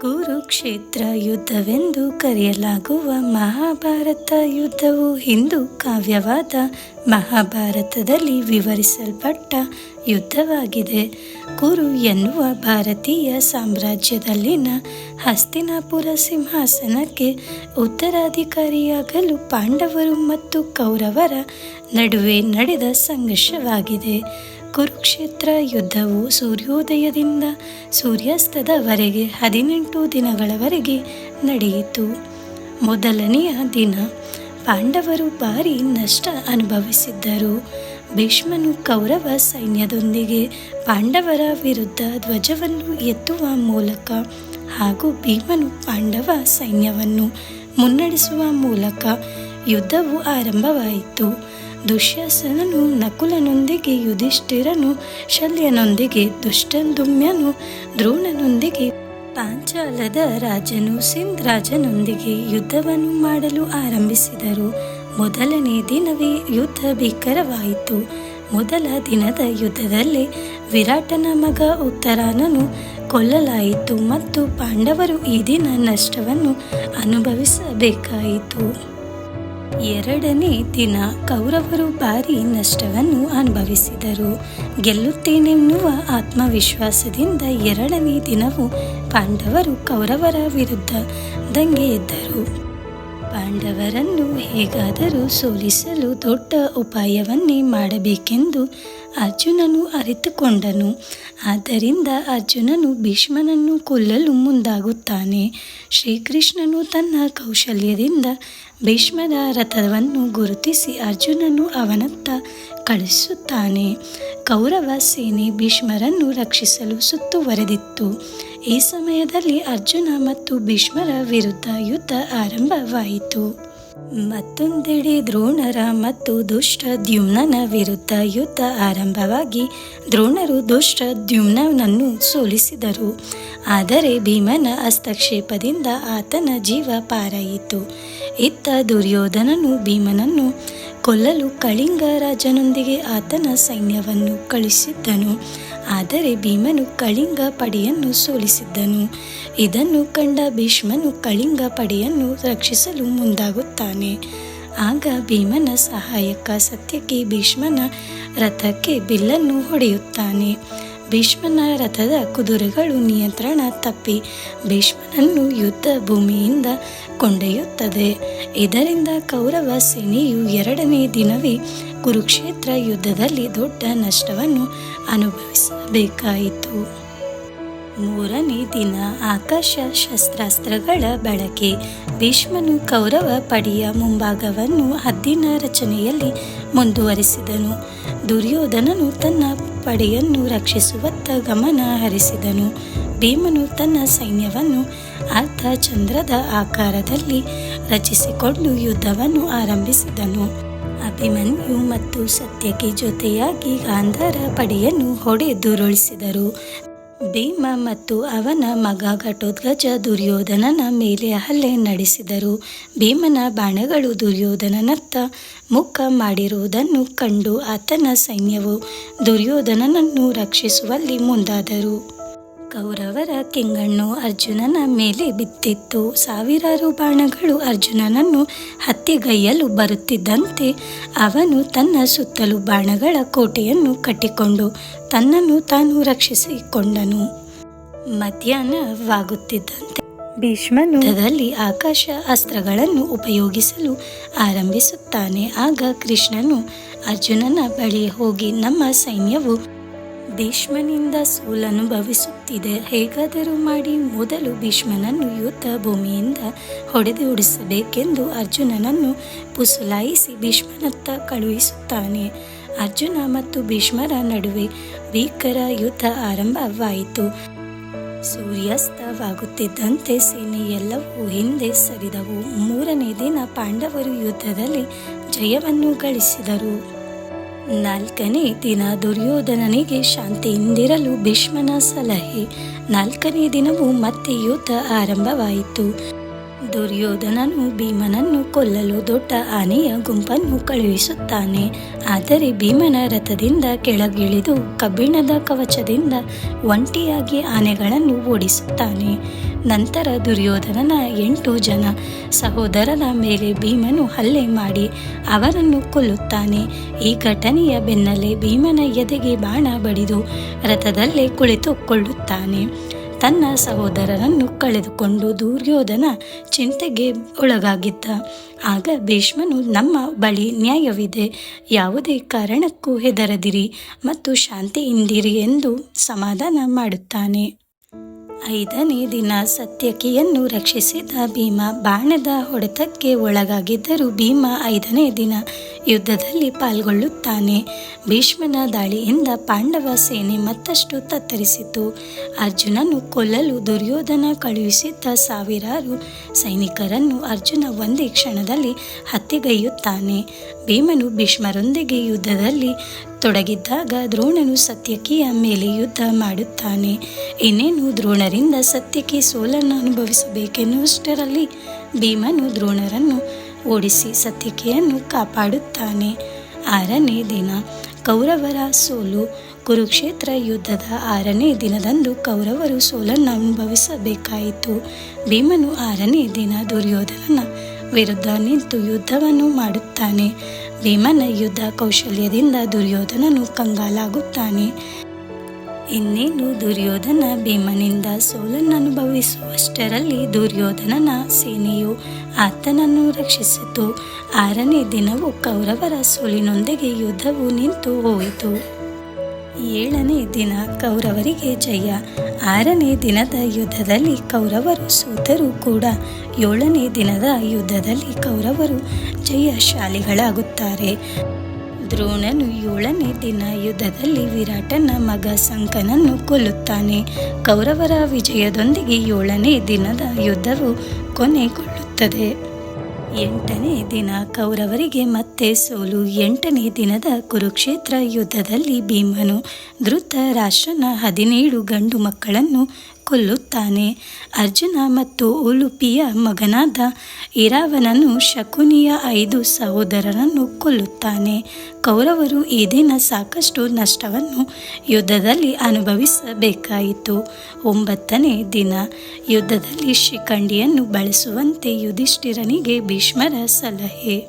ಕುರುಕ್ಷೇತ್ರ ಯುದ್ಧವೆಂದು ಕರೆಯಲಾಗುವ ಮಹಾಭಾರತ ಯುದ್ಧವು ಹಿಂದೂ ಕಾವ್ಯವಾದ ಮಹಾಭಾರತದಲ್ಲಿ ವಿವರಿಸಲ್ಪಟ್ಟ ಯುದ್ಧವಾಗಿದೆ. ಕುರು ಎನ್ನುವ ಭಾರತೀಯ ಸಾಮ್ರಾಜ್ಯದಲ್ಲಿನ ಹಸ್ತಿನಾಪುರ ಸಿಂಹಾಸನಕ್ಕೆ ಉತ್ತರಾಧಿಕಾರಿಯಾಗಲು ಪಾಂಡವರು ಮತ್ತು ಕೌರವರ ನಡುವೆ ನಡೆದ ಸಂಘರ್ಷವಾಗಿದೆ. ಕುರುಕ್ಷೇತ್ರ ಯುದ್ಧವು ಸೂರ್ಯೋದಯದಿಂದ ಸೂರ್ಯಾಸ್ತದವರೆಗೆ ಹದಿನೆಂಟು ದಿನಗಳವರೆಗೆ ನಡೆಯಿತು. ಮೊದಲನೆಯ ದಿನ ಪಾಂಡವರು ಭಾರಿ ನಷ್ಟ ಅನುಭವಿಸಿದ್ದರು. ಭೀಷ್ಮನು ಕೌರವ ಸೈನ್ಯದೊಂದಿಗೆ ಪಾಂಡವರ ವಿರುದ್ಧ ಧ್ವಜವನ್ನು ಎತ್ತುವ ಮೂಲಕ ಹಾಗೂ ಭೀಮನು ಪಾಂಡವ ಸೈನ್ಯವನ್ನು ಮುನ್ನಡೆಸುವ ಮೂಲಕ ಯುದ್ಧವು ಆರಂಭವಾಯಿತು. ದುಶ್ಯಾಸನನು, ನಕುಲನೊಂದಿಗೆ ಯುಧಿಷ್ಠಿರನು, ಶಲ್ಯನೊಂದಿಗೆ ದುಷ್ಟಂದುಮ್ಯನು, ದ್ರೋಣನೊಂದಿಗೆ ಪಾಂಚಾಲದ ರಾಜನು ಸಿಂಧ್ ರಾಜನೊಂದಿಗೆ ಯುದ್ಧವನ್ನು ಮಾಡಲು ಆರಂಭಿಸಿದರು. ಮೊದಲನೇ ದಿನವೇ ಯುದ್ಧ ಭೀಕರವಾಯಿತು. ಮೊದಲ ದಿನದ ಯುದ್ಧದಲ್ಲಿ ವಿರಾಟನ ಮಗ ಉತ್ತರಾನನು ಕೊಲ್ಲಲಾಯಿತು ಮತ್ತು ಪಾಂಡವರು ಈ ದಿನ ನಷ್ಟವನ್ನು ಅನುಭವಿಸಬೇಕಾಯಿತು. ಎರಡನೇ ದಿನ ಕೌರವರು ಭಾರಿ ನಷ್ಟವನ್ನು ಅನುಭವಿಸಿದರು. ಗೆಲ್ಲುತ್ತೇನೆನ್ನುವ ಆತ್ಮವಿಶ್ವಾಸದಿಂದ ಎರಡನೇ ದಿನವೂ ಪಾಂಡವರು ಕೌರವರ ವಿರುದ್ಧ ದಂಗೆ ಎದ್ದರು. ಪಾಂಡವರನ್ನು ಹೇಗಾದರೂ ಸೋಲಿಸಲು ದೊಡ್ಡ ಉಪಾಯವನ್ನೇ ಮಾಡಬೇಕೆಂದು ಅರ್ಜುನನು ಅರಿತುಕೊಂಡನು. ಆದ್ದರಿಂದ ಅರ್ಜುನನು ಭೀಷ್ಮನನ್ನು ಕೊಲ್ಲಲು ಮುಂದಾಗುತ್ತಾನೆ. ಶ್ರೀಕೃಷ್ಣನು ತನ್ನ ಕೌಶಲ್ಯದಿಂದ ಭೀಷ್ಮದ ರಥವನ್ನು ಗುರುತಿಸಿ ಅರ್ಜುನನು ಅವನತ್ತ ಕಳಿಸುತ್ತಾನೆ. ಕೌರವ ಸೇನೆ ಭೀಷ್ಮರನ್ನು ರಕ್ಷಿಸಲು ಸುತ್ತುವರೆದಿತ್ತು. ಈ ಸಮಯದಲ್ಲಿ ಅರ್ಜುನ ಮತ್ತು ಭೀಷ್ಮರ ವಿರುದ್ಧ ಯುದ್ಧ ಆರಂಭವಾಯಿತು. ಮತ್ತೊಂದೆಡೆ ದ್ರೋಣರ ಮತ್ತು ದುಷ್ಟ ದ್ಯುಮ್ನನ ವಿರುದ್ಧ ಯುದ್ಧ ಆರಂಭವಾಗಿ ದ್ರೋಣರು ದುಷ್ಟ ದ್ಯುಮ್ನನನ್ನು ಸೋಲಿಸಿದರು. ಆದರೆ ಭೀಮನ ಹಸ್ತಕ್ಷೇಪದಿಂದ ಆತನ ಜೀವ ಪಾರಾಯಿತು. ಇತ್ತ ದುರ್ಯೋಧನನು ಭೀಮನನ್ನು ಕೊಲ್ಲಲು ಕಳಿಂಗ ರಾಜನೊಂದಿಗೆ ಆತನ ಸೈನ್ಯವನ್ನು ಕಳಿಸಿದ್ದನು ಆದರೆ ಭೀಮನು ಕಳಿಂಗ ಪಡೆಯನ್ನು ಸೋಲಿಸಿದ್ದನು. ಇದನ್ನು ಕಂಡ ಭೀಷ್ಮನು ಕಳಿಂಗ ಪಡೆಯನ್ನು ರಕ್ಷಿಸಲು ಮುಂದಾಗುತ್ತಾನೆ. ಆಗ ಭೀಮನ ಸಹಾಯಕ ಸತ್ಯಕ್ಕೆ ಭೀಷ್ಮನ ರಥಕ್ಕೆ ಬಿಲ್ಲನ್ನು ಹೊಡೆಯುತ್ತಾನೆ. ಭೀಷ್ಮನ ರಥದ ಕುದುರೆಗಳು ನಿಯಂತ್ರಣ ತಪ್ಪಿ ಭೀಷ್ಮನನ್ನು ಯುದ್ಧ ಭೂಮಿಯಿಂದ ಕೊಂಡೊಯ್ಯುತ್ತದೆ. ಇದರಿಂದ ಕೌರವ ಸೇನೆಯು ಎರಡನೇ ದಿನವೇ ಕುರುಕ್ಷೇತ್ರ ಯುದ್ಧದಲ್ಲಿ ದೊಡ್ಡ ನಷ್ಟವನ್ನು ಅನುಭವಿಸಬೇಕಾಯಿತು. ಮೂರನೇ ದಿನ ಆಕಾಶ ಶಸ್ತ್ರಾಸ್ತ್ರಗಳ ಬಳಕೆ. ಭೀಷ್ಮನು ಕೌರವ ಪಡೆಯ ಮುಂಭಾಗವನ್ನು ಹದ್ದಿನ ರಚನೆಯಲ್ಲಿ ಮುಂದುವರಿಸಿದನು. ದುರ್ಯೋಧನನು ತನ್ನ ಪಡೆಯನ್ನು ರಕ್ಷಿಸುವತ್ತ ಗಮನ ಹರಿಸಿದನು. ಭೀಮನು ತನ್ನ ಸೈನ್ಯವನ್ನು ಅರ್ಧ ಚಂದ್ರದ ಆಕಾರದಲ್ಲಿ ರಚಿಸಿಕೊಂಡು ಯುದ್ಧವನ್ನು ಆರಂಭಿಸಿದನು. ಅಭಿಮನ್ಯು ಮತ್ತು ಸತ್ಯಕ್ಕೆ ಜೊತೆಯಾಗಿ ಗಾಂಧಾರ ಪಡೆಯನ್ನು ಹೊಡೆದುರುಳಿಸಿದರು. ಭೀಮ ಮತ್ತು ಅವನ ಮಗ ಘಟೋದ್ಗಜ ದುರ್ಯೋಧನನ ಮೇಲೆ ಹಲ್ಲೆ ನಡೆಸಿದರು. ಭೀಮನ ಬಾಣಗಳು ದುರ್ಯೋಧನನತ್ತ ಮುಖ ಮಾಡಿರುವುದನ್ನು ಕಂಡು ಆತನ ಸೈನ್ಯವು ದುರ್ಯೋಧನನನ್ನು ರಕ್ಷಿಸುವಲ್ಲಿ ಮುಂದಾದರು. ಕೌರವರ ಕೆಂಗಣ್ಣು ಅರ್ಜುನನ ಮೇಲೆ ಬಿತ್ತಿತ್ತು ಸಾವಿರಾರು ಬಾಣಗಳು ಅರ್ಜುನನನ್ನು ಹತ್ಯೆಗೈಯಲು ಬರುತ್ತಿದ್ದಂತೆ ಅವನು ತನ್ನ ಸುತ್ತಲೂ ಬಾಣಗಳ ಕೋಟೆಯನ್ನು ಕಟ್ಟಿಕೊಂಡು ತನ್ನನ್ನು ತಾನು ರಕ್ಷಿಸಿಕೊಂಡನು. ಮಧ್ಯಾಹ್ನವಾಗುತ್ತಿದ್ದಂತೆ ಭೀಷ್ಮನು ಯುದ್ಧದಲ್ಲಿ ಆಕಾಶ ಅಸ್ತ್ರಗಳನ್ನು ಉಪಯೋಗಿಸಲು ಆರಂಭಿಸುತ್ತಾನೆ. ಆಗ ಕೃಷ್ಣನು ಅರ್ಜುನನ ಬಳಿ ಹೋಗಿ ನಮ್ಮ ಸೈನ್ಯವು ಭೀಷ್ಮನಿಂದ ಸೋಲನುಭವಿಸುತ್ತಿದೆ. ಹೇಗಾದರೂ ಮಾಡಿ ಮೊದಲು ಭೀಷ್ಮನನ್ನು ಯುದ್ಧ ಭೂಮಿಯಿಂದ ಹೊಡೆದು ಉಡಿಸಬೇಕೆಂದು ಅರ್ಜುನನನ್ನು ಪುಸುಲಾಯಿಸಿ ಭೀಷ್ಮನತ್ತ ಕಳುಹಿಸುತ್ತಾನೆ. ಅರ್ಜುನ ಮತ್ತು ಭೀಷ್ಮರ ನಡುವೆ ಭೀಕರ ಯುದ್ಧ ಆರಂಭವಾಯಿತು. ಸೂರ್ಯಾಸ್ತವಾಗುತ್ತಿದ್ದಂತೆ ಸೇನೆ ಎಲ್ಲವೂ ಹಿಂದೆ ಸರಿದವು. ಮೂರನೇ ದಿನ ಪಾಂಡವರು ಯುದ್ಧದಲ್ಲಿ ಜಯವನ್ನು ಗಳಿಸಿದರು. ನಾಲ್ಕನೇ ದಿನ ದುರ್ಯೋಧನನಿಗೆ ಶಾಂತಿಯಿಂದಿರಲು ಭೀಷ್ಮನ ಸಲಹೆ. ನಾಲ್ಕನೇ ದಿನವೂ ಮತ್ತೆ ಯುದ್ಧ ಆರಂಭವಾಯಿತು. ದುರ್ಯೋಧನನು ಭೀಮನನ್ನು ಕೊಲ್ಲಲು ದೊಡ್ಡ ಆನೆಯ ಗುಂಪನ್ನು ಕಳುಹಿಸುತ್ತಾನೆ. ಆದರೆ ಭೀಮನ ರಥದಿಂದ ಕೆಳಗಿಳಿದು ಕಬ್ಬಿಣದ ಕವಚದಿಂದ ಒಂಟಿಯಾಗಿ ಆನೆಗಳನ್ನು ಓಡಿಸುತ್ತಾನೆ. ನಂತರ ದುರ್ಯೋಧನನ ಎಂಟು ಜನ ಸಹೋದರರ ಮೇಲೆ ಭೀಮನು ಹಲ್ಲೆ ಮಾಡಿ ಅವರನ್ನು ಕೊಲ್ಲುತ್ತಾನೆ. ಈ ಘಟನೆಯ ಬೆನ್ನಲ್ಲೇ ಭೀಮನ ಎದೆಗೆ ಬಾಣ ಬಡಿದು ರಥದಲ್ಲೇ ಕುಳಿತುಕೊಳ್ಳುತ್ತಾನೆ. ತನ್ನ ಸಹೋದರರನ್ನು ಕಳೆದುಕೊಂಡು ದುರ್ಯೋಧನ ಚಿಂತೆಗೆ ಒಳಗಾಗಿದ್ದ. ಆಗ ಭೀಷ್ಮನು, ನಮ್ಮ ಬಳಿ ನ್ಯಾಯವಿದೆ. ಯಾವುದೇ ಕಾರಣಕ್ಕೂ ಹೆದರದಿರಿ ಮತ್ತು ಶಾಂತಿಯಿಂದಿರಿ ಎಂದು ಸಮಾಧಾನ ಮಾಡುತ್ತಾನೆ. ಐದನೇ ದಿನ ಸತ್ಯಕಿಯನ್ನು ರಕ್ಷಿಸಿದ ಭೀಮ ಬಾಣದ ಹೊಡೆತಕ್ಕೆ ಒಳಗಾಗಿದ್ದರೂ ಭೀಮ ಐದನೇ ದಿನ ಯುದ್ಧದಲ್ಲಿ ಪಾಲ್ಗೊಳ್ಳುತ್ತಾನೆ. ಭೀಷ್ಮನ ದಾಳಿಯಿಂದ ಪಾಂಡವ ಸೇನೆ ಮತ್ತಷ್ಟು ತತ್ತರಿಸಿತು. ಅರ್ಜುನನು ಕೊಲ್ಲಲು ದುರ್ಯೋಧನ ಕಳುಹಿಸಿದ್ದ ಸಾವಿರಾರು ಸೈನಿಕರನ್ನು ಅರ್ಜುನ ಒಂದೇ ಕ್ಷಣದಲ್ಲಿ ಹತ್ಯೆಗೈಯುತ್ತಾನೆ. ಭೀಮನು ಭೀಷ್ಮರೊಂದಿಗೆ ಯುದ್ಧದಲ್ಲಿ ತೊಡಗಿದ್ದಾಗ ದ್ರೋಣನು ಸತ್ಯಕಿಯ ಮೇಲೆ ಯುದ್ಧ ಮಾಡುತ್ತಾನೆ. ಇನ್ನೇನು ದ್ರೋಣರಿಂದ ಸತ್ಯಕಿ ಸೋಲನ್ನು ಅನುಭವಿಸಬೇಕೆನ್ನುವಷ್ಟರಲ್ಲಿ ಭೀಮನು ದ್ರೋಣರನ್ನು ಓಡಿಸಿ ಸತ್ಯಕಿಯನ್ನು ಕಾಪಾಡುತ್ತಾನೆ. ಆರನೇ ದಿನ, ಕೌರವರ ಸೋಲು. ಕುರುಕ್ಷೇತ್ರ ಯುದ್ಧದ ಆರನೇ ದಿನದಂದು ಕೌರವರು ಸೋಲನ್ನು ಅನುಭವಿಸಬೇಕಾಯಿತು. ಭೀಮನು ಆರನೇ ದಿನ ದುರ್ಯೋಧನನ ವಿರುದ್ಧ ನಿಂತು ಯುದ್ಧವನ್ನು ಮಾಡುತ್ತಾನೆ. ಭೀಮನ ಯುದ್ಧ ಕೌಶಲ್ಯದಿಂದ ದುರ್ಯೋಧನನು ಕಂಗಾಲಾಗುತ್ತಾನೆ. ಇನ್ನೇನು, ದುರ್ಯೋಧನ ಭೀಮನಿಂದ ಸೋಲನ್ನು ಅನುಭವಿಸುವಷ್ಟರಲ್ಲಿ ದುರ್ಯೋಧನನ ಸೇನೆಯು ಆತನನ್ನು ರಕ್ಷಿಸಿತು. ಆರನೇ ದಿನವೂ ಕೌರವರ ಸೋಲಿನೊಂದಿಗೆ ಯುದ್ಧವು ನಿಂತು ಹೋಯಿತು. ಏಳನೇ ದಿನ ಕೌರವರಿಗೆ ಜಯ. ಆರನೇ ದಿನದ ಯುದ್ಧದಲ್ಲಿ ಕೌರವರು ಸೋತರೂ ಕೂಡ ಏಳನೇ ದಿನದ ಯುದ್ಧದಲ್ಲಿ ಕೌರವರು ಜಯಶಾಲಿಗಳಾಗುತ್ತಾರೆ. ದ್ರೋಣನು ಏಳನೇ ದಿನ ಯುದ್ಧದಲ್ಲಿ ವಿರಾಟನ ಮಗ ಸಂಕನನ್ನು ಕೊಲ್ಲುತ್ತಾನೆ. ಕೌರವರ ವಿಜಯದೊಂದಿಗೆ ಏಳನೇ ದಿನದ ಯುದ್ಧವು ಕೊನೆಗೊಳ್ಳುತ್ತದೆ. ಎಂಟನೇ ದಿನ ಕೌರವರಿಗೆ ಮತ್ತೆ ಸೋಲು. ಎಂಟನೇ ದಿನದ ಕುರುಕ್ಷೇತ್ರ ಯುದ್ಧದಲ್ಲಿ ಭೀಮನು ಧೃತ ರಾಷ್ಟ್ರನ ಹದಿನೇಳು ಗಂಡು ಮಕ್ಕಳನ್ನು ಕೊಲ್ಲುತ್ತಾನೆ ಅರ್ಜುನ ಮತ್ತು ಉಲುಪಿಯ ಮಗನಾದ ಇರಾವನನು ಶಕುನಿಯ ಐದು ಸಹೋದರರನ್ನು ಕೊಲ್ಲುತ್ತಾನೆ. ಕೌರವರು ಈ ದಿನ ಸಾಕಷ್ಟು ನಷ್ಟವನ್ನು ಯುದ್ಧದಲ್ಲಿ ಅನುಭವಿಸಬೇಕಾಯಿತು. ಒಂಬತ್ತನೇ ದಿನ, ಯುದ್ಧದಲ್ಲಿ ಶಿಖಂಡಿಯನ್ನು ಬಳಸುವಂತೆ ಯುಧಿಷ್ಠಿರನಿಗೆ ಭೀಷ್ಮರ ಸಲಹೆ.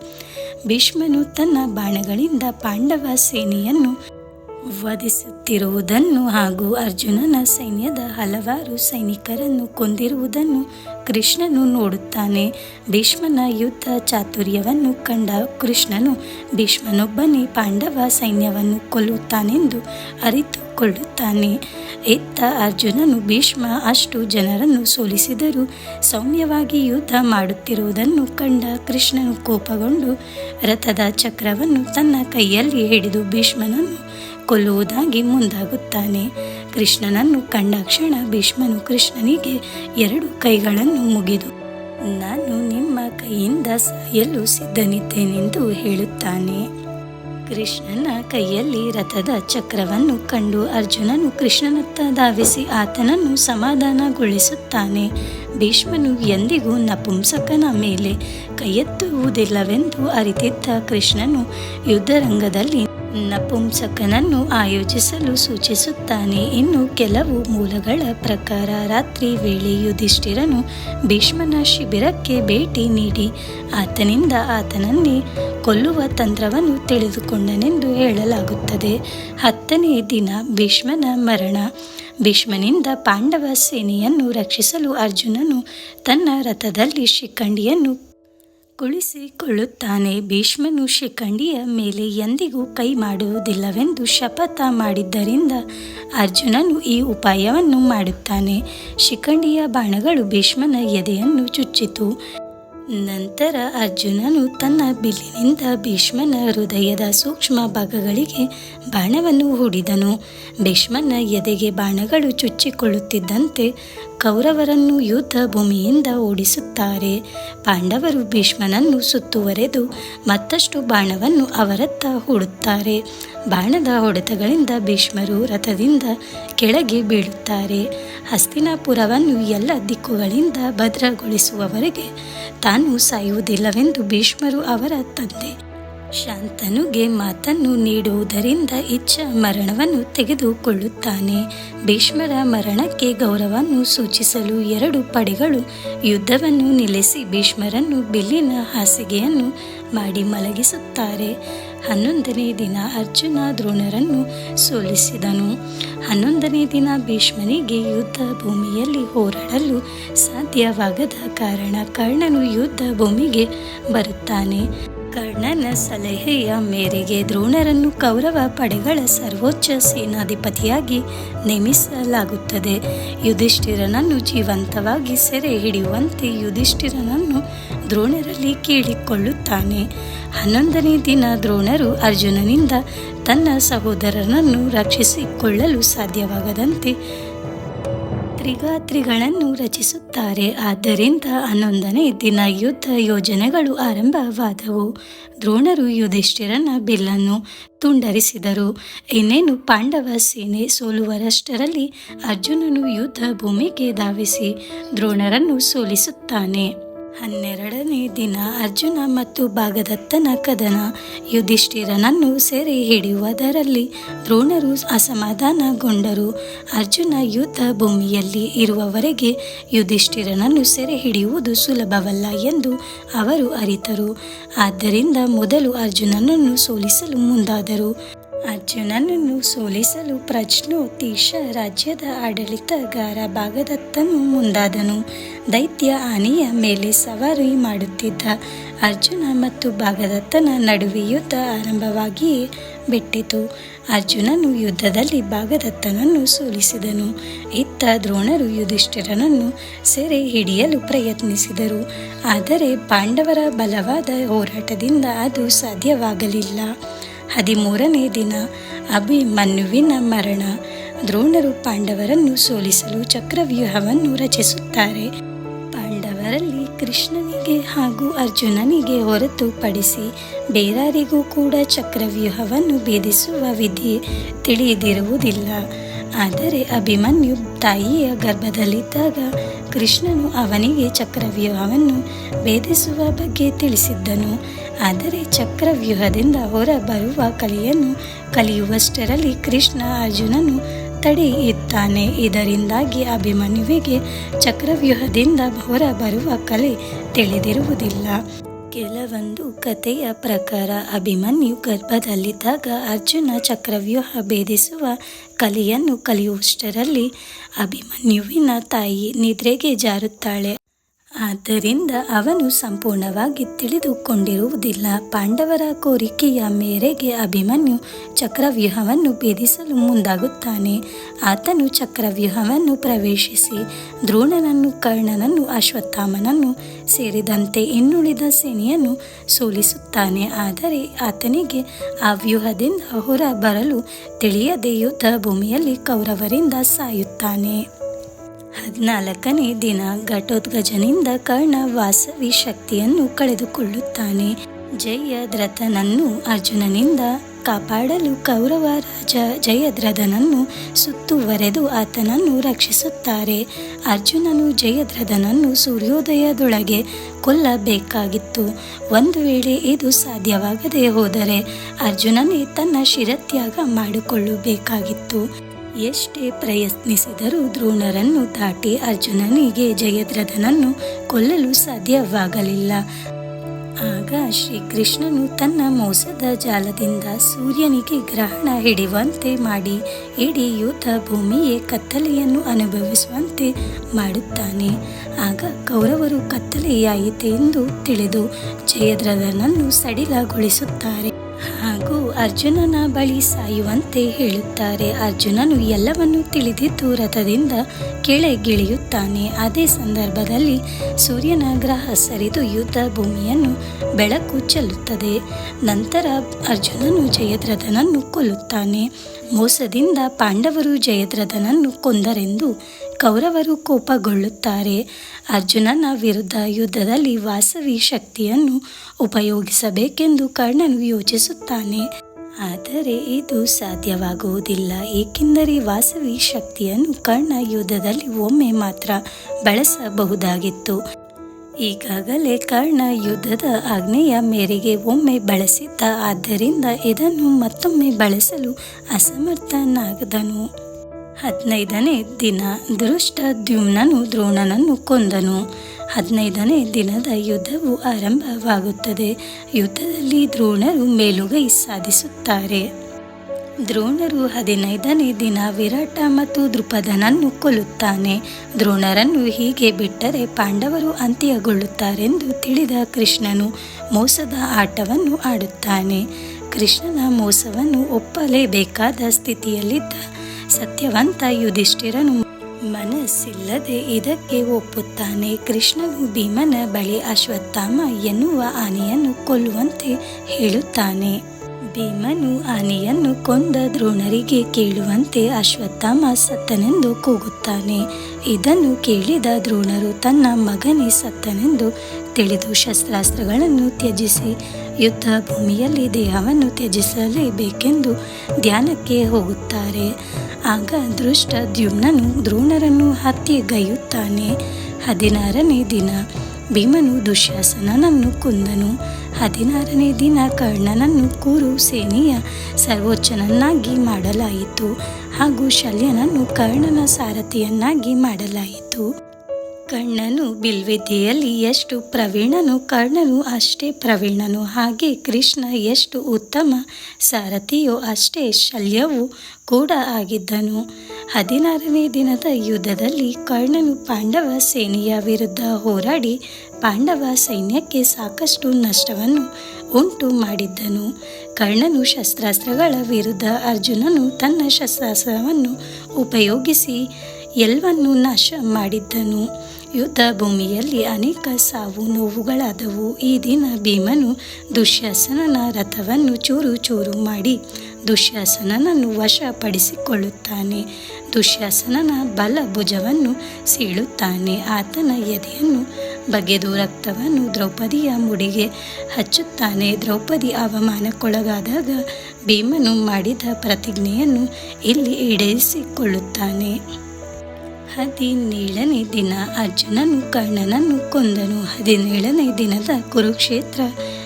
ಭೀಷ್ಮನು ತನ್ನ ಬಾಣಗಳಿಂದ ಪಾಂಡವ ಸೇನೆಯನ್ನು ವಧಿಸುತ್ತಿರುವುದನ್ನು ಹಾಗೂ ಅರ್ಜುನನ ಸೈನ್ಯದ ಹಲವಾರು ಸೈನಿಕರನ್ನು ಕೊಂದಿರುವುದನ್ನು ಕೃಷ್ಣನು ನೋಡುತ್ತಾನೆ. ಭೀಷ್ಮನ ಯುದ್ಧ ಚಾತುರ್ಯವನ್ನು ಕಂಡ ಕೃಷ್ಣನು ಭೀಷ್ಮನೊಬ್ಬನೇ ಪಾಂಡವ ಸೈನ್ಯವನ್ನು ಕೊಲ್ಲುತ್ತಾನೆಂದು ಅರಿತುಕೊಳ್ಳುತ್ತಾನೆ. ಇತ್ತ ಅರ್ಜುನನು ಭೀಷ್ಮ ಅಷ್ಟು ಜನರನ್ನು ಸೋಲಿಸಿದರೂ ಸೌಮ್ಯವಾಗಿ ಯುದ್ಧ ಮಾಡುತ್ತಿರುವುದನ್ನು ಕಂಡ ಕೃಷ್ಣನು ಕೋಪಗೊಂಡು ರಥದ ಚಕ್ರವನ್ನು ತನ್ನ ಕೈಯಲ್ಲಿ ಹಿಡಿದು ಭೀಷ್ಮನನ್ನು ಕೊಲ್ಲುವುದಾಗಿ ಮುಂದಾಗುತ್ತಾನೆ. ಕೃಷ್ಣನನ್ನು ಕಂಡಾಕ್ಷಣ ಭೀಷ್ಮನು ಕೃಷ್ಣನಿಗೆ ಎರಡು ಕೈಗಳನ್ನು ಮುಗಿದು, ನಾನು ನಿಮ್ಮ ಕೈಯಿಂದ ಸಾಯಲು ಸಿದ್ಧನಿದ್ದೇನೆಂದು ಹೇಳುತ್ತಾನೆ. ಕೃಷ್ಣನ ಕೈಯಲ್ಲಿ ರಥದ ಚಕ್ರವನ್ನು ಕಂಡು ಅರ್ಜುನನು ಕೃಷ್ಣನತ್ತ ಧಾವಿಸಿ ಆತನನ್ನು ಸಮಾಧಾನಗೊಳಿಸುತ್ತಾನೆ. ಭೀಷ್ಮನು ಎಂದಿಗೂ ನಪುಂಸಕನ ಮೇಲೆ ಕೈಯೆತ್ತುವುದಿಲ್ಲವೆಂದು ಅರಿತಿದ್ದ ಕೃಷ್ಣನು ಯುದ್ಧರಂಗದಲ್ಲಿ ನಪುಂಸಕನನ್ನು ಆಯೋಜಿಸಲು ಸೂಚಿಸುತ್ತಾನೆ. ಇನ್ನು ಕೆಲವು ಮೂಲಗಳ ಪ್ರಕಾರ ರಾತ್ರಿ ವೇಳೆ ಯುಧಿಷ್ಠಿರನು ಭೀಷ್ಮನ ಶಿಬಿರಕ್ಕೆ ಭೇಟಿ ನೀಡಿ, ಆತನಿಂದ ಆತನನ್ನೇ ಕೊಲ್ಲುವ ತಂತ್ರವನ್ನು ತಿಳಿದುಕೊಂಡನೆಂದು ಹೇಳಲಾಗುತ್ತದೆ. ಹತ್ತನೇ ದಿನ ಭೀಷ್ಮನ ಮರಣ. ಭೀಷ್ಮನಿಂದ ಪಾಂಡವ ಸೇನೆಯನ್ನು ರಕ್ಷಿಸಲು ಅರ್ಜುನನು ತನ್ನ ರಥದಲ್ಲಿ ಶಿಖಂಡಿಯನ್ನು ಕುಳಿಸಿಕೊಳ್ಳುತ್ತಾನೆ. ಭೀಷ್ಮನು ಶಿಖಂಡಿಯ ಮೇಲೆ ಎಂದಿಗೂ ಕೈ ಮಾಡುವುದಿಲ್ಲವೆಂದು ಶಪಥ ಮಾಡಿದ್ದರಿಂದ ಅರ್ಜುನನು ಈ ಉಪಾಯವನ್ನು ಮಾಡುತ್ತಾನೆ. ಶಿಖಂಡಿಯ ಬಾಣಗಳು ಭೀಷ್ಮನ ಎದೆಯನ್ನು ಚುಚ್ಚಿತು. ನಂತರ ಅರ್ಜುನನು ತನ್ನ ಬಿಲ್ಲಿನಿಂದ ಭೀಷ್ಮನ ಹೃದಯದ ಸೂಕ್ಷ್ಮ ಭಾಗಗಳಿಗೆ ಬಾಣವನ್ನು ಹೂಡಿದನು. ಭೀಷ್ಮನ ಎದೆಗೆ ಬಾಣಗಳು ಚುಚ್ಚಿಕೊಳ್ಳುತ್ತಿದ್ದಂತೆ ಕೌರವರನ್ನು ಯುದ್ಧ ಭೂಮಿಯಿಂದ ಓಡಿಸುತ್ತಾರೆ. ಪಾಂಡವರು ಭೀಷ್ಮನನ್ನು ಸುತ್ತುವರೆದು ಮತ್ತಷ್ಟು ಬಾಣವನ್ನು ಅವರತ್ತ ಹೂಡುತ್ತಾರೆ. ಬಾಣದ ಹೊಡೆತಗಳಿಂದ ಭೀಷ್ಮರು ರಥದಿಂದ ಕೆಳಗೆ ಬೀಳುತ್ತಾರೆ. ಹಸ್ತಿನಾಪುರವನ್ನು ಎಲ್ಲ ದಿಕ್ಕುಗಳಿಂದ ಭದ್ರಗೊಳಿಸುವವರೆಗೆ ತಾನು ಸಾಯುವುದಿಲ್ಲವೆಂದು ಭೀಷ್ಮರು ಅವರ ತಂದೆ ಶಾಂತನುಗೆ ಮಾತನ್ನು ನೀಡುವುದರಿಂದ ಇಚ್ಛ ಮರಣವನ್ನು ತೆಗೆದುಕೊಳ್ಳುತ್ತಾನೆ. ಭೀಷ್ಮರ ಮರಣಕ್ಕೆ ಗೌರವವನ್ನು ಸೂಚಿಸಲು ಎರಡು ಪಡೆಗಳು ಯುದ್ಧವನ್ನು ನಿಲ್ಲಿಸಿ ಭೀಷ್ಮರನ್ನು ಬಿಲ್ಲಿನ ಹಾಸಿಗೆಯನ್ನು ಮಾಡಿ ಮಲಗಿಸುತ್ತಾರೆ. ಹನ್ನೊಂದನೇ ದಿನ ಅರ್ಜುನ ದ್ರೋಣರನ್ನು ಸೋಲಿಸಿದನು. ಹನ್ನೊಂದನೇ ದಿನ ಭೀಷ್ಮನಿಗೆ ಯುದ್ಧ ಭೂಮಿಯಲ್ಲಿ ಹೋರಾಡಲು ಸಾಧ್ಯವಾಗದ ಕಾರಣ ಕರ್ಣನು ಯುದ್ಧ ಭೂಮಿಗೆ ಬರುತ್ತಾನೆ. ಕರ್ಣನ ಸಲಹೆಯ ಮೇರೆಗೆ ದ್ರೋಣರನ್ನು ಕೌರವ ಪಡೆಗಳ ಸರ್ವೋಚ್ಚ ಸೇನಾಧಿಪತಿಯಾಗಿ ನೇಮಿಸಲಾಗುತ್ತದೆ. ಯುಧಿಷ್ಠಿರನನ್ನು ಜೀವಂತವಾಗಿ ಸೆರೆ ಹಿಡಿಯುವಂತೆ ಯುಧಿಷ್ಠಿರನನ್ನು ದ್ರೋಣರಲ್ಲಿ ಕೇಳಿಕೊಳ್ಳುತ್ತಾನೆ. ಹನ್ನೊಂದನೇ ದಿನ ದ್ರೋಣರು ಅರ್ಜುನನಿಂದ ತನ್ನ ಸಹೋದರನನ್ನು ರಕ್ಷಿಸಿಕೊಳ್ಳಲು ಸಾಧ್ಯವಾಗದಂತೆ ತ್ರಿಗಾತ್ರಿಗಳನ್ನು ರಚಿಸುತ್ತಾರೆ. ಆದ್ದರಿಂದ ಹನ್ನೊಂದನೇ ದಿನ ಯುದ್ಧ ಯೋಜನೆಗಳು ಆರಂಭವಾದವು. ದ್ರೋಣರು ಯುಧಿಷ್ಠಿರನ ಬಿಲ್ಲನ್ನು ತುಂಡರಿಸಿದರು. ಇನ್ನೇನು ಪಾಂಡವ ಸೇನೆ ಸೋಲುವರಷ್ಟರಲ್ಲಿ ಅರ್ಜುನನು ಯುದ್ಧ ಭೂಮಿಗೆ ಧಾವಿಸಿ ದ್ರೋಣರನ್ನು ಸೋಲಿಸುತ್ತಾನೆ. ಹನ್ನೆರಡನೇ ದಿನ ಅರ್ಜುನ ಮತ್ತು ಭಾಗದತ್ತನ ಕದನ ಯುಧಿಷ್ಠಿರನನ್ನು ಸೆರೆ ಹಿಡಿಯುವುದರಲ್ಲಿ ದ್ರೋಣರು ಅಸಮಾಧಾನಗೊಂಡರು. ಅರ್ಜುನ ಯುದ್ಧ ಭೂಮಿಯಲ್ಲಿ ಇರುವವರೆಗೆ ಯುಧಿಷ್ಠಿರನನ್ನು ಸೆರೆ ಹಿಡಿಯುವುದು ಸುಲಭವಲ್ಲ ಎಂದು ಅವರು ಅರಿತರು. ಆದ್ದರಿಂದ ಮೊದಲು ಅರ್ಜುನನನ್ನು ಸೋಲಿಸಲು ಮುಂದಾದರು. ಅರ್ಜುನನನ್ನು ಸೋಲಿಸಲು ಪ್ರಜ್ನೋತೀಶ ರಾಜ್ಯದ ಆಡಳಿತಗಾರ ಭಾಗದತ್ತನು ಮುಂದಾದನು. ದೈತ್ಯ ಆನೆಯ ಮೇಲೆ ಸವಾರಿ ಮಾಡುತ್ತಿದ್ದ ಅರ್ಜುನ ಮತ್ತು ಭಾಗದತ್ತನ ನಡುವೆ ಯುದ್ಧ ಆರಂಭವಾಗಿಯೇ ಬಿಟ್ಟಿತು. ಅರ್ಜುನನು ಯುದ್ಧದಲ್ಲಿ ಭಾಗದತ್ತನನ್ನು ಸೋಲಿಸಿದನು. ಇತ್ತ ದ್ರೋಣರು ಯುಧಿಷ್ಠಿರನನ್ನು ಸೆರೆ ಹಿಡಿಯಲು ಪ್ರಯತ್ನಿಸಿದರು. ಆದರೆ ಪಾಂಡವರ ಬಲವಾದ ಹೋರಾಟದಿಂದ ಅದು ಸಾಧ್ಯವಾಗಲಿಲ್ಲ. ಹದಿಮೂರನೇ ದಿನ. ಅಭಿಮನ್ಯುವಿನ ಮರಣ. ದ್ರೋಣರು ಪಾಂಡವರನ್ನು ಸೋಲಿಸಲು ಚಕ್ರವ್ಯೂಹವನ್ನು ರಚಿಸುತ್ತಾರೆ. ಪಾಂಡವರಲ್ಲಿ ಕೃಷ್ಣನಿಗೆ ಹಾಗೂ ಅರ್ಜುನನಿಗೆ ಹೊರತುಪಡಿಸಿ ಬೇರಾರಿಗೂ ಕೂಡ ಚಕ್ರವ್ಯೂಹವನ್ನು ಭೇದಿಸುವ ವಿಧಿ ತಿಳಿದಿರುವುದಿಲ್ಲ. ಆದರೆ ಅಭಿಮನ್ಯು ತಾಯಿಯ ಗರ್ಭದಲ್ಲಿದ್ದಾಗ ಕೃಷ್ಣನು ಅವನಿಗೆ ಚಕ್ರವ್ಯೂಹವನ್ನು ಭೇದಿಸುವ ಬಗ್ಗೆ ತಿಳಿಸಿದ್ದನು. ಆದರೆ ಚಕ್ರವ್ಯೂಹದಿಂದ ಹೊರಬರುವ ಕಲಿಯನ್ನು ಕಲಿಯುವಷ್ಟರಲ್ಲಿ ಕೃಷ್ಣ ಅರ್ಜುನನು ತಡೆಯುತ್ತಾನೆ ಇದರಿಂದಾಗಿ ಅಭಿಮನ್ಯುವಿಗೆ ಚಕ್ರವ್ಯೂಹದಿಂದ ಹೊರಬರುವ ಕಲೆ ತಿಳಿದಿರುವುದಿಲ್ಲ. ಕೆಲವೊಂದು ಕಥೆಯ ಪ್ರಕಾರ ಅಭಿಮನ್ಯು ಗರ್ಭದಲ್ಲಿದ್ದಾಗ ಅರ್ಜುನ ಚಕ್ರವ್ಯೂಹ ಭೇದಿಸುವ ಕಲೆಯನ್ನು ಕಲಿಯುವಷ್ಟರಲ್ಲಿ ಅಭಿಮನ್ಯುವಿನ ತಾಯಿ ನಿದ್ರೆಗೆ ಜಾರುತ್ತಾಳೆ. ಆದ್ದರಿಂದ ಅವನು ಸಂಪೂರ್ಣವಾಗಿ ತಿಳಿದುಕೊಂಡಿರುವುದಿಲ್ಲ. ಪಾಂಡವರ ಕೋರಿಕೆಯ ಮೇರೆಗೆ ಅಭಿಮನ್ಯು ಚಕ್ರವ್ಯೂಹವನ್ನು ಭೇದಿಸಲು ಮುಂದಾಗುತ್ತಾನೆ. ಆತನು ಚಕ್ರವ್ಯೂಹವನ್ನು ಪ್ರವೇಶಿಸಿ ದ್ರೋಣನನ್ನು, ಕರ್ಣನನ್ನು, ಅಶ್ವತ್ಥಾಮನನ್ನು ಸೇರಿದಂತೆ ಇನ್ನುಳಿದ ಸೇನೆಯನ್ನು ಸೋಲಿಸುತ್ತಾನೆ. ಆದರೆ ಆತನಿಗೆ ಆ ವ್ಯೂಹದಿಂದ ಹೊರ ಬರಲು ತಿಳಿಯದೆ ಯುದ್ಧ ಭೂಮಿಯಲ್ಲಿ ಕೌರವರಿಂದ ಸಾಯುತ್ತಾನೆ. ಹದಿನಾಲ್ಕನೇ ದಿನ ಘಟೋದ್ಗಜನಿಂದ ಕರ್ಣ ವಾಸವಿ ಶಕ್ತಿಯನ್ನು ಕಳೆದುಕೊಳ್ಳುತ್ತಾನೆ. ಜಯದ್ರಥನನ್ನು ಅರ್ಜುನನಿಂದ ಕಾಪಾಡಲು ಕೌರವ ರಾಜ ಜಯದ್ರಥನನ್ನು ಸುತ್ತುವರೆದು ಆತನನ್ನು ರಕ್ಷಿಸುತ್ತಾರೆ. ಅರ್ಜುನನು ಜಯದ್ರಥನನ್ನು ಸೂರ್ಯೋದಯದೊಳಗೆ ಕೊಲ್ಲಬೇಕಾಗಿತ್ತು. ಒಂದು ವೇಳೆ ಇದು ಸಾಧ್ಯವಾಗದೇ ಹೋದರೆ ಅರ್ಜುನನೇ ತನ್ನ ಶಿರತ್ಯಾಗ ಮಾಡಿಕೊಳ್ಳಬೇಕಾಗಿತ್ತು. ಎಷ್ಟೇ ಪ್ರಯತ್ನಿಸಿದರೂ ದ್ರೋಣರನ್ನು ದಾಟಿ ಅರ್ಜುನನಿಗೆ ಜಯದ್ರಥನನ್ನು ಕೊಲ್ಲಲು ಸಾಧ್ಯವಾಗಲಿಲ್ಲ. ಆಗ ಶ್ರೀಕೃಷ್ಣನು ತನ್ನ ಮೋಸದ ಜಾಲದಿಂದ ಸೂರ್ಯನಿಗೆ ಗ್ರಹಣ ಹಿಡಿಯುವಂತೆ ಮಾಡಿ, ಇಡೀ ಯುದ್ಧ ಭೂಮಿಯೇ ಕತ್ತಲೆಯನ್ನು ಅನುಭವಿಸುವಂತೆ ಮಾಡುತ್ತಾನೆ. ಆಗ ಕೌರವರು ಕತ್ತಲೆಯಾಯಿತೆಂದು ತಿಳಿದು ಜಯದ್ರಥನನ್ನು ಸಡಿಲಗೊಳಿಸುತ್ತಾರೆ. ಅರ್ಜುನನ ಬಳಿ ಸಾಯುವಂತೆ ಹೇಳುತ್ತಾರೆ. ಅರ್ಜುನನು ಎಲ್ಲವನ್ನು ತಿಳಿದಿದ್ದು ರಥದಿಂದ ಕೆಳಗಿಳಿಯುತ್ತಾನೆ. ಅದೇ ಸಂದರ್ಭದಲ್ಲಿ ಸೂರ್ಯನ ಗ್ರಹ ಸರಿದು ಯುದ್ಧ ಭೂಮಿಯನ್ನು ಬೆಳಕು ಚೆಲ್ಲುತ್ತದೆ. ನಂತರ ಅರ್ಜುನನು ಜಯದ್ರಥನನ್ನು ಕೊಲ್ಲುತ್ತಾನೆ. ಮೋಸದಿಂದ ಪಾಂಡವರು ಜಯದ್ರಥನನ್ನು ಕೊಂದರೆಂದು ಕೌರವರು ಕೋಪಗೊಳ್ಳುತ್ತಾರೆ. ಅರ್ಜುನನ ವಿರುದ್ಧ ಯುದ್ಧದಲ್ಲಿ ವಾಸವಿ ಶಕ್ತಿಯನ್ನು ಉಪಯೋಗಿಸಬೇಕೆಂದು ಕರ್ಣನು ಯೋಚಿಸುತ್ತಾನೆ. ಆದರೆ ಇದು ಸಾಧ್ಯವಾಗುವುದಿಲ್ಲ, ಏಕೆಂದರೆ ವಾಸವಿ ಶಕ್ತಿಯನ್ನು ಕರ್ಣ ಯುದ್ಧದಲ್ಲಿ ಒಮ್ಮೆ ಮಾತ್ರ ಬಳಸಬಹುದಾಗಿತ್ತು. ಈಗಾಗಲೇ ಕರ್ಣ ಯುದ್ಧದ ಆಜ್ಞೆಯ ಮೇರೆಗೆ ಒಮ್ಮೆ ಬಳಸಿದ್ದ, ಆದ್ದರಿಂದ ಇದನ್ನು ಮತ್ತೊಮ್ಮೆ ಬಳಸಲು ಅಸಮರ್ಥನಾಗದನು. ಹದಿನೈದನೇ ದಿನ ದೃಷ್ಟ ದ್ಯುಮ್ನನು ದ್ರೋಣನನ್ನು ಕೊಂದನು. ಹದಿನೈದನೇ ದಿನದ ಯುದ್ಧವು ಆರಂಭವಾಗುತ್ತದೆ. ಯುದ್ಧದಲ್ಲಿ ದ್ರೋಣರು ಮೇಲುಗೈ ಸಾಧಿಸುತ್ತಾರೆ. ದ್ರೋಣರು ಹದಿನೈದನೇ ದಿನ ವಿರಾಟ ಮತ್ತು ದೃಪದನನ್ನು ಕೊಲ್ಲುತ್ತಾನೆ. ದ್ರೋಣರನ್ನು ಹೀಗೆ ಬಿಟ್ಟರೆ ಪಾಂಡವರು ಅಂತ್ಯಗೊಳ್ಳುತ್ತಾರೆಂದು ತಿಳಿದ ಕೃಷ್ಣನು ಮೋಸದ ಆಟವನ್ನು ಆಡುತ್ತಾನೆ. ಕೃಷ್ಣನ ಮೋಸವನ್ನು ಒಪ್ಪಲೇಬೇಕಾದ ಸ್ಥಿತಿಯಲ್ಲಿದ್ದ ಸತ್ಯವಂತ ಯುಧಿಷ್ಠಿರನು, ಮನಸ್ಸಿಲ್ಲದೆ ಇದಕ್ಕೆ ಒಪ್ಪುತ್ತಾನೆ. ಕೃಷ್ಣನು ಭೀಮನ ಬಳಿ ಅಶ್ವತ್ಥಾಮ ಎನ್ನುವ ಆನೆಯನ್ನು ಕೊಲ್ಲುವಂತೆ ಹೇಳುತ್ತಾನೆ. ಭೀಮನು ಆನೆಯನ್ನು ಕೊಂದ ದ್ರೋಣರಿಗೆ ಕೇಳುವಂತೆ ಅಶ್ವತ್ಥಾಮ ಸತ್ತನೆಂದು ಕೂಗುತ್ತಾನೆ. ಇದನ್ನು ಕೇಳಿದ ದ್ರೋಣರು, ತನ್ನ ಮಗನೇ ಸತ್ತನೆಂದು ತಿಳಿದು ಶಸ್ತ್ರಾಸ್ತ್ರಗಳನ್ನು ತ್ಯಜಿಸಿ, ಯುದ್ಧ ಭೂಮಿಯಲ್ಲಿ ದೇಹವನ್ನು ತ್ಯಜಿಸಲೇಬೇಕೆಂದು ಧ್ಯಾನಕ್ಕೆ ಹೋಗುತ್ತಾರೆ. ಆಗ ದೃಷ್ಟ ದ್ಯುಮ್ನನು ದ್ರೋಣರನ್ನು ಹತ್ಯೆಗೈಯುತ್ತಾನೆ. ಹದಿನಾರನೇ ದಿನ, ಭೀಮನು ದುಶ್ಯಾಸನನನ್ನು ಕೊಂದನು. ಹದಿನಾರನೇ ದಿನ, ಕರ್ಣನನ್ನು ಕೂರು ಸೇನೆಯ ಸರ್ವೋಚ್ಚನನ್ನಾಗಿ ಮಾಡಲಾಯಿತು ಹಾಗೂ ಶಲ್ಯನನ್ನು ಕರ್ಣನ ಸಾರಥಿಯನ್ನಾಗಿ ಮಾಡಲಾಯಿತು. ಕರ್ಣನು ಬಿಲ್ವಿದ್ಯೆಯಲ್ಲಿ ಎಷ್ಟು ಪ್ರವೀಣನು, ಕರ್ಣನು ಅಷ್ಟೇ ಪ್ರವೀಣನು. ಹಾಗೆ ಕೃಷ್ಣ ಎಷ್ಟು ಉತ್ತಮ ಸಾರಥಿಯೋ ಅಷ್ಟೇ ಶಲ್ಯವೂ ಕೂಡ ಆಗಿದ್ದನು. ಹದಿನಾರನೇ ದಿನದ ಯುದ್ಧದಲ್ಲಿ ಕರ್ಣನು ಪಾಂಡವ ಸೇನೆಯ ವಿರುದ್ಧ ಹೋರಾಡಿ ಪಾಂಡವ ಸೈನ್ಯಕ್ಕೆ ಸಾಕಷ್ಟು ನಷ್ಟವನ್ನು ಉಂಟು ಮಾಡಿದ್ದನು. ಕರ್ಣನು ಶಸ್ತ್ರಾಸ್ತ್ರಗಳ ವಿರುದ್ಧ ಅರ್ಜುನನು ತನ್ನ ಶಸ್ತ್ರಾಸ್ತ್ರವನ್ನು ಉಪಯೋಗಿಸಿ ಎಲ್ಲವನ್ನೂ ನಾಶ ಮಾಡಿದ್ದನು. ಯುದ್ಧ ಭೂಮಿಯಲ್ಲಿ ಅನೇಕ ಸಾವು ನೋವುಗಳಾದವು. ಈ ದಿನ ಭೀಮನು ದುಶ್ಯಾಸನನ ರಥವನ್ನು ಚೂರು ಚೂರು ಮಾಡಿ ದುಶ್ಯಾಸನನನ್ನು ವಶಪಡಿಸಿಕೊಳ್ಳುತ್ತಾನೆ. ದುಶ್ಯಾಸನನ ಬಲ ಭುಜವನ್ನು ಸೀಳುತ್ತಾನೆ. ಆತನ ಎದೆಯನ್ನು ಬಗೆದು ರಕ್ತವನ್ನು ದ್ರೌಪದಿಯ ಮುಡಿಗೆ ಹಚ್ಚುತ್ತಾನೆ. ದ್ರೌಪದಿ ಅವಮಾನಕ್ಕೊಳಗಾದಾಗ ಭೀಮನು ಮಾಡಿದ ಪ್ರತಿಜ್ಞೆಯನ್ನು ಇಲ್ಲಿ ಈಡೇರಿಸಿಕೊಳ್ಳುತ್ತಾನೆ. ಹದಿನೇಳನೇ ದಿನ ಅರ್ಜುನನು ಕರ್ಣನನ್ನು ಕೊಂದನು. ಹದಿನೇಳನೇ ದಿನದ ಕುರುಕ್ಷೇತ್ರ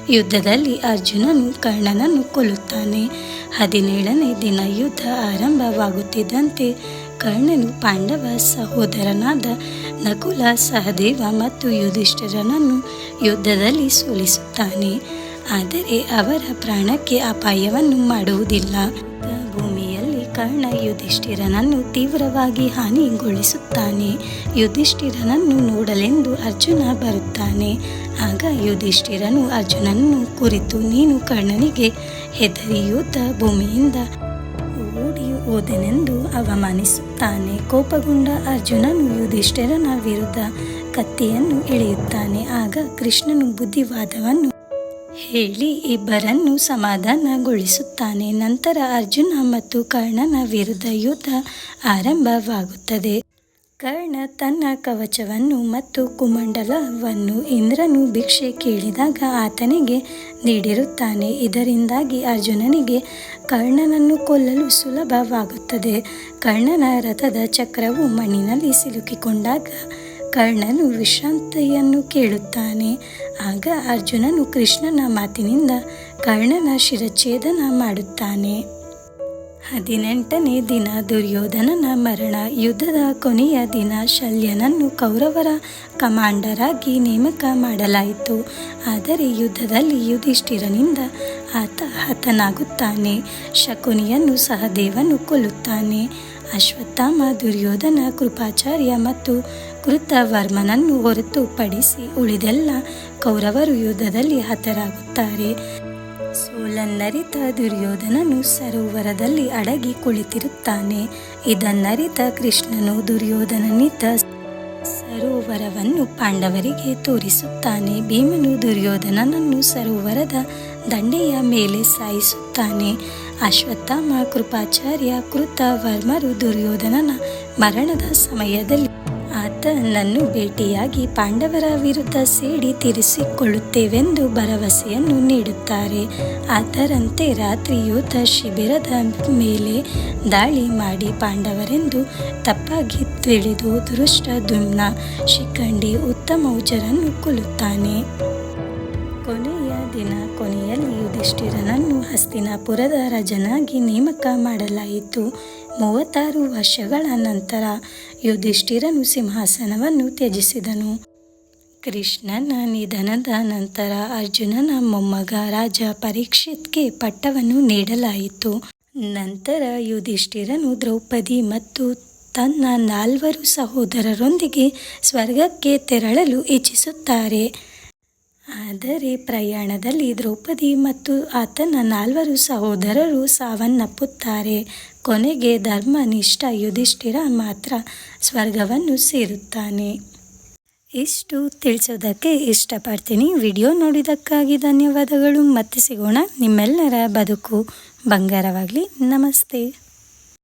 ಯುದ್ಧದಲ್ಲಿ ಅರ್ಜುನನು ಕರ್ಣನನ್ನು ಕೊಲ್ಲುತ್ತಾನೆ. ಹದಿನೇಳನೇ ದಿನ ಯುದ್ಧ ಆರಂಭವಾಗುತ್ತಿದ್ದಂತೆ ಕರ್ಣನು ಪಾಂಡವ ಸಹೋದರನಾದ ನಕುಲ, ಸಹದೇವ ಮತ್ತು ಯುಧಿಷ್ಠಿರನನ್ನು ಯುದ್ಧದಲ್ಲಿ ಸೋಲಿಸುತ್ತಾನೆ. ಆದರೆ ಅವರ ಪ್ರಾಣಕ್ಕೆ ಅಪಾಯವನ್ನು ಮಾಡುವುದಿಲ್ಲ. ಕರ್ಣ ಯುಧಿಷ್ಠಿರನನ್ನು ತೀವ್ರವಾಗಿ ಹಾನಿಗೊಳಿಸುತ್ತಾನೆ. ಯುಧಿಷ್ಠಿರನನ್ನು ನೋಡಲೆಂದು ಅರ್ಜುನ ಬರುತ್ತಾನೆ. ಆಗ ಯುಧಿಷ್ಠಿರನು ಅರ್ಜುನನನ್ನು ಕುರಿತು ನೀನು ಕರ್ಣನಿಗೆ ಹೆದರಿಯೂತ ಭೂಮಿಯಿಂದ ಓಡಿ ಅವಮಾನಿಸುತ್ತಾನೆ. ಕೋಪಗೊಂಡ ಅರ್ಜುನನು ಯುಧಿಷ್ಠಿರನ ವಿರುದ್ಧ ಕತ್ತಿಯನ್ನು ಎಳೆಯುತ್ತಾನೆ. ಆಗ ಕೃಷ್ಣನು ಬುದ್ಧಿವಾದವನ್ನು ಹೇಳಿ ಇಬ್ಬರನ್ನು ಸಮಾಧಾನಗೊಳಿಸುತ್ತಾನೆ. ನಂತರ ಅರ್ಜುನ ಮತ್ತು ಕರ್ಣನ ವಿರುದ್ಧ ಯುದ್ಧ ಆರಂಭವಾಗುತ್ತದೆ. ಕರ್ಣ ತನ್ನ ಕವಚವನ್ನು ಮತ್ತು ಕುಮಂಡಲವನ್ನು ಇಂದ್ರನು ಭಿಕ್ಷೆ ಕೇಳಿದಾಗ ಆತನಿಗೆ ನೀಡಿರುತ್ತಾನೆ. ಇದರಿಂದಾಗಿ ಅರ್ಜುನನಿಗೆ ಕರ್ಣನನ್ನು ಕೊಲ್ಲಲು ಸುಲಭವಾಗುತ್ತದೆ. ಕರ್ಣನ ರಥದ ಚಕ್ರವು ಮಣ್ಣಿನಲ್ಲಿ ಸಿಲುಕಿಕೊಂಡಾಗ ಕರ್ಣನು ವಿಶ್ರಾಂತಿಯನ್ನು ಕೇಳುತ್ತಾನೆ. ಆಗ ಅರ್ಜುನನು ಕೃಷ್ಣನ ಮಾತಿನಿಂದ ಕರ್ಣನ ಶಿರಚ್ಛೇದನ ಮಾಡುತ್ತಾನೆ. ಹದಿನೆಂಟನೇ ದಿನ ದುರ್ಯೋಧನನ ಮರಣ, ಯುದ್ಧದ ಕೊನೆಯ ದಿನ ಶಲ್ಯನನ್ನು ಕೌರವರ ಕಮಾಂಡರಾಗಿ ನೇಮಕ ಮಾಡಲಾಯಿತು. ಆದರೆ ಯುದ್ಧದಲ್ಲಿ ಯುಧಿಷ್ಠಿರನಿಂದ ಆತ ಹತನಾಗುತ್ತಾನೆ. ಶಕುನಿಯನ್ನು ಸಹದೇವನು ಕೊಲ್ಲುತ್ತಾನೆ. ಅಶ್ವತ್ಥಾಮ ದುರ್ಯೋಧನ ಕೃಪಾಚಾರ್ಯ ಮತ್ತು ಕೃತವರ್ಮನನ್ನು ಹೊರತುಪಡಿಸಿ ಉಳಿದೆಲ್ಲ ಕೌರವರು ಯುದ್ಧದಲ್ಲಿ ಹತರಾಗುತ್ತಾರೆ. ಸೋಲನ್ನರಿತ ದುರ್ಯೋಧನನು ಸರೋವರದಲ್ಲಿ ಅಡಗಿ ಕುಳಿತಿರುತ್ತಾನೆ. ಇದನ್ನರಿತ ಕೃಷ್ಣನು ದುರ್ಯೋಧನನಿತ ಸರೋವರವನ್ನು ಪಾಂಡವರಿಗೆ ತೋರಿಸುತ್ತಾನೆ. ಭೀಮನು ದುರ್ಯೋಧನನನ್ನು ಸರೋವರದ ದಂಡೆಯ ಮೇಲೆ ಸಾಯಿಸುತ್ತಾನೆ. ಅಶ್ವತ್ಥಾಮ, ಕೃಪಾಚಾರ್ಯ ಕೃತ ವರ್ಮರು ದುರ್ಯೋಧನನ ಮರಣದ ಸಮಯದಲ್ಲಿ ಆತನನ್ನು ಭೇಟಿಯಾಗಿ ಪಾಂಡವರ ವಿರುದ್ಧ ಸೇಡಿ ತೀರಿಸಿಕೊಳ್ಳುತ್ತೇವೆಂದು ಭರವಸೆಯನ್ನು ನೀಡುತ್ತಾರೆ. ಅದರಂತೆ ರಾತ್ರಿ ಯುದ್ಧ ಶಿಬಿರದ ಮೇಲೆ ದಾಳಿ ಮಾಡಿ ಪಾಂಡವರೆಂದು ತಪ್ಪಾಗಿ ತಿಳಿದು ದುರುಷ್ಟ ದುಮ್ನ ಶಿಖಂಡಿ ಉತ್ತಮೌಜರನ್ನು ಕೊಲ್ಲುತ್ತಾನೆ. ಕೊನೆಯ ದಿನ ಕೊನೆಯಲ್ಲಿ ಯುಧಿಷ್ಠಿರನನ್ನು ಹಸ್ತಿನಾಪುರದ ರಾಜನಾಗಿ ನೇಮಕ ಮಾಡಲಾಯಿತು. ಮೂವತ್ತಾರು ವರ್ಷಗಳ ನಂತರ ಯುಧಿಷ್ಠಿರನು ಸಿಂಹಾಸನವನ್ನು ತ್ಯಜಿಸಿದನು. ಕೃಷ್ಣನ ನಿಧನದ ನಂತರ ಅರ್ಜುನನ ಮೊಮ್ಮಗ ರಾಜ ಪರೀಕ್ಷಿತ್ಗೆ ಪಟ್ಟವನ್ನು ನೀಡಲಾಯಿತು. ನಂತರ ಯುಧಿಷ್ಠಿರನು ದ್ರೌಪದಿ ಮತ್ತು ತನ್ನ ನಾಲ್ವರು ಸಹೋದರರೊಂದಿಗೆ ಸ್ವರ್ಗಕ್ಕೆ ತೆರಳಲು ಇಚ್ಛಿಸುತ್ತಾರೆ. ಆದರೆ ಪ್ರಯಾಣದಲ್ಲಿ ದ್ರೌಪದಿ ಮತ್ತು ಆತನ ನಾಲ್ವರು ಸಹೋದರರು ಸಾವನ್ನಪ್ಪುತ್ತಾರೆ. ಕೊನೆಗೆ ಧರ್ಮನಿಷ್ಠ ಯುಧಿಷ್ಠಿರ ಮಾತ್ರ ಸ್ವರ್ಗವನ್ನು ಸೇರುತ್ತಾನೆ. ಇಷ್ಟು ತಿಳಿಸೋದಕ್ಕೆ ಇಷ್ಟಪಡ್ತೀನಿ. ವಿಡಿಯೋ ನೋಡಿದ್ದಕ್ಕಾಗಿ ಧನ್ಯವಾದಗಳು. ಮತ್ತೆ ಸಿಗೋಣ. ನಿಮ್ಮೆಲ್ಲರ ಬದುಕು ಬಂಗಾರವಾಗಲಿ. ನಮಸ್ತೆ.